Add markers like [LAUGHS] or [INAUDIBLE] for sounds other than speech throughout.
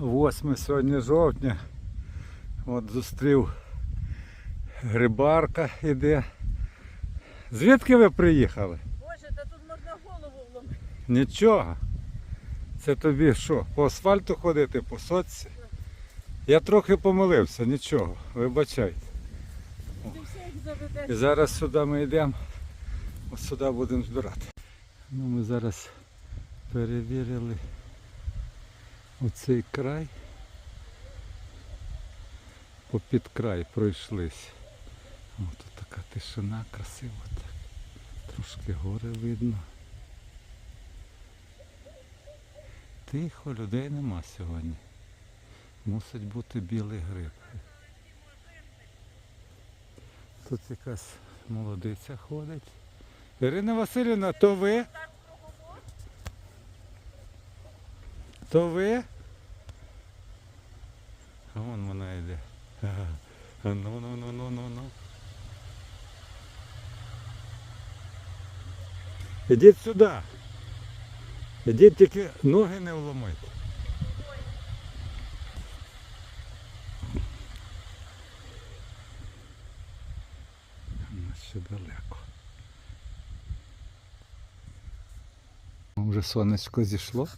8 сьогодні жовтня. От зустрів грибарка іде. Звідки ви приїхали? Боже, та тут можна голову вломити. Нічого. Це тобі що, по асфальту ходити, по соці? Я трохи помилився, нічого, вибачайте. І зараз сюди ми йдемо, ось сюди будемо збирати. Ну, ми зараз перевірили оцей край. Попід край пройшлись. О, тут така тишина красива так. Трошки гори видно. Тихо, людей нема сьогодні. Мусить бути білий гриб. Тут якась молодиця ходить. Ірина Васильівна, то ви? То ви? А вон вона йде. Ну, ну, ну, ну, ну, ну. Ідіть сюди. Ідіть тільки ноги не вломайте. Ну, ще далеко. Вже сонечко зійшло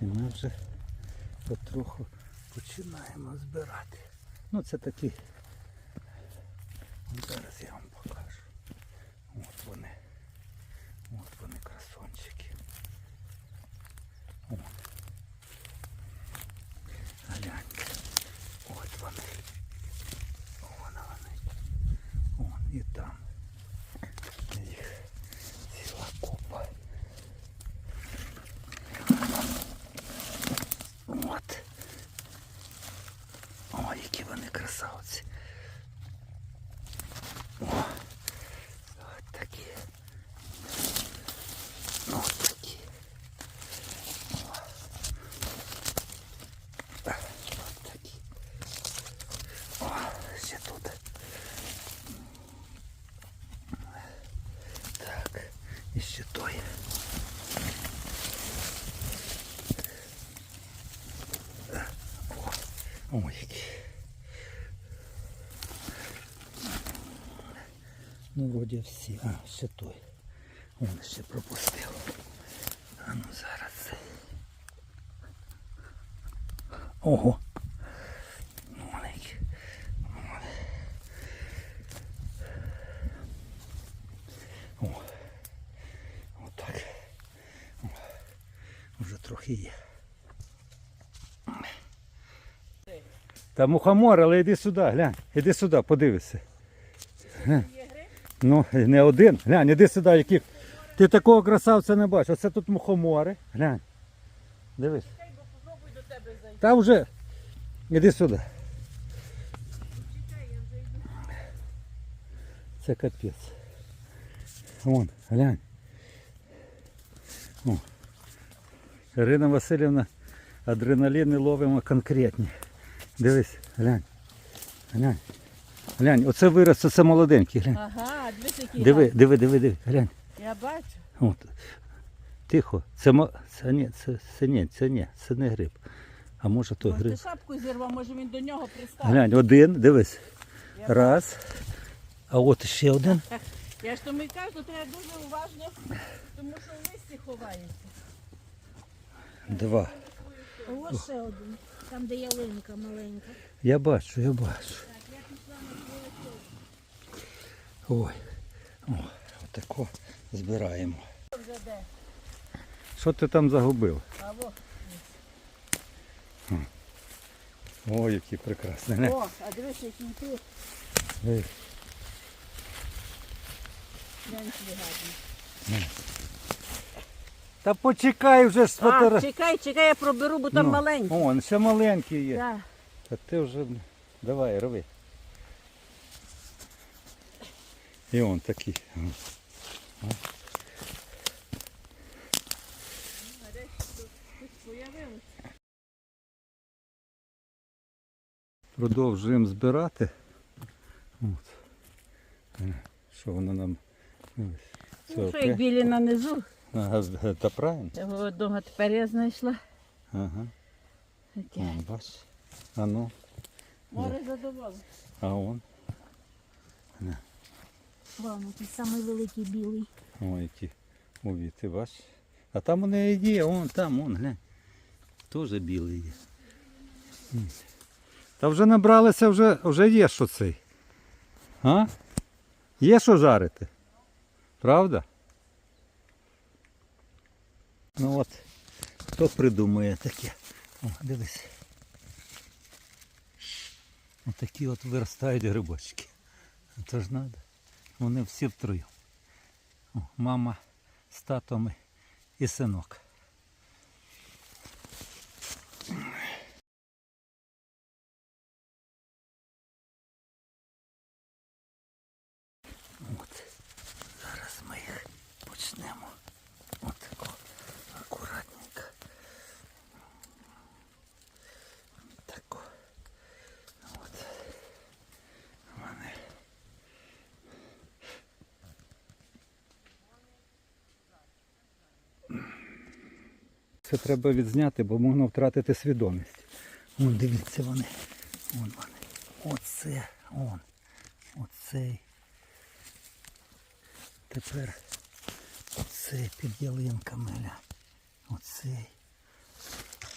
і ми вже потроху починаємо збирати. Ну це такі. От Зараз я вам покажу. От вони. От вони красончики. О. Гляньте. От вони. Вон вони. Вон і там. Їх ціла купа. От. О, які вони красавці. О, от такі. Ну, от такі. О. От такі. О, ще тут. Так, і ще той. Ой. Ну, вроді всі. А, ще той. Он ще пропустив. А ну зараз. цей. Ого. О. Отак. Вже трохи є. Та мухомор, але йди сюди, глянь, іди сюди, подивися. Ну, не один. Глянь, іди сюди, яких. Ти такого красавця не бачиш. Оце тут мухомори. Глянь. Дивись. Та вже. Іди сюди. Це капець. Вон, глянь. О. Ірина Васильівна, адреналіни ловимо конкретні. Дивись, глянь. Глянь. Глянь, оце вирос, це молоденький, глянь. Ага, дивись, який Диви, диви, диви, диви, глянь. Я бачу. От. Тихо. Це, мо- це, ні, це, це, ні, це, ні, це не гриб. А може то Може, ти гриб. шапку зірвав, може він до нього пристав. Глянь, один, дивись. Я Раз. А от ще один. [LAUGHS] Я ж тому і кажу, треба дуже уважно, тому що в листі ховається. Два. Ось ще один, там де ялинка маленька. Я бачу, я бачу. Ой. О, отако збираємо. Що ти там загубив? Ой, який прекрасний. Глянь. О, а дивись, який тут. Ей, Глянь, гарний. Та почекай вже ж А, фотограф. чекай, чекай, я проберу, бо там Ну, маленький. О, ще маленький є. Так. Та ти вже давай, роби. І он такий. О. Продовжуємо збирати. От. Е, Що воно нам. ось, Це Ну, що як білі на низу. Ага, та правильно. Одного тепер я знайшла. Ага. Вон, бач. А ну, Море задоволене. а он. Вон, який самий великий білий. Ой, які увіти, бач. А там вони є, вон там, вон, глянь. Теж білий є. Та вже набралися, вже, вже є що цей. А? Є що жарити. Правда? Ну от, хто придумує таке? О, дивись. Отакі от виростають грибочки. Це ж треба. Вони всі втрою. Мама з татом і синок. От. Зараз ми їх почнемо. От тако. Акуратненько. Тако. От. Вони. Це треба відзняти, бо можна втратити свідомість. Вон, дивіться вони. Вон вони. Оце, он. Оцей. Тепер оцей під ялинками. Оцей.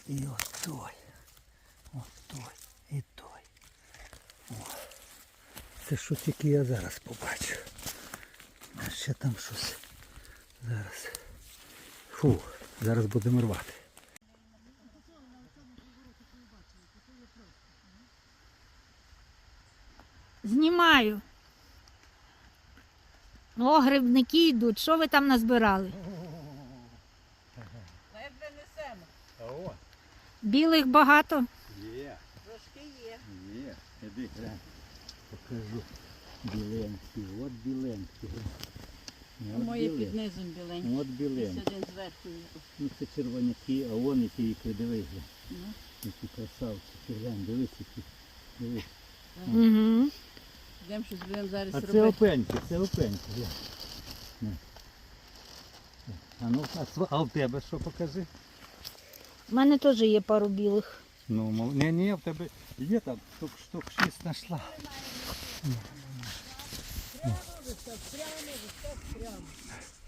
І отой. Отой. І той. О. Це що тільки я зараз побачу. А ще там щось. Зараз. Фу, зараз будемо рвати. Знімаю. О, грибники йдуть. Що ви там назбирали? Ми принесемо. А о, Білих багато. є, Трошки є. є. Іди глянь. Покажу. Біленькі, от біленькі. Моє під низом біленьке. От біленькі. Один зверху. Ну це червоняки, а вон які, які дивись. Ну. Які красавчики, глянь, дивись які. Дивись. Угу. Йдемо щось будемо зараз А це робити. опеньки, це опеньки. глянь. А ну, а, а в тебе що покажи? У мене теж є пару білих. Ну, мол... ні, ні, в тебе є там штук, штук 6 знайшла. 今天那个小漂亮。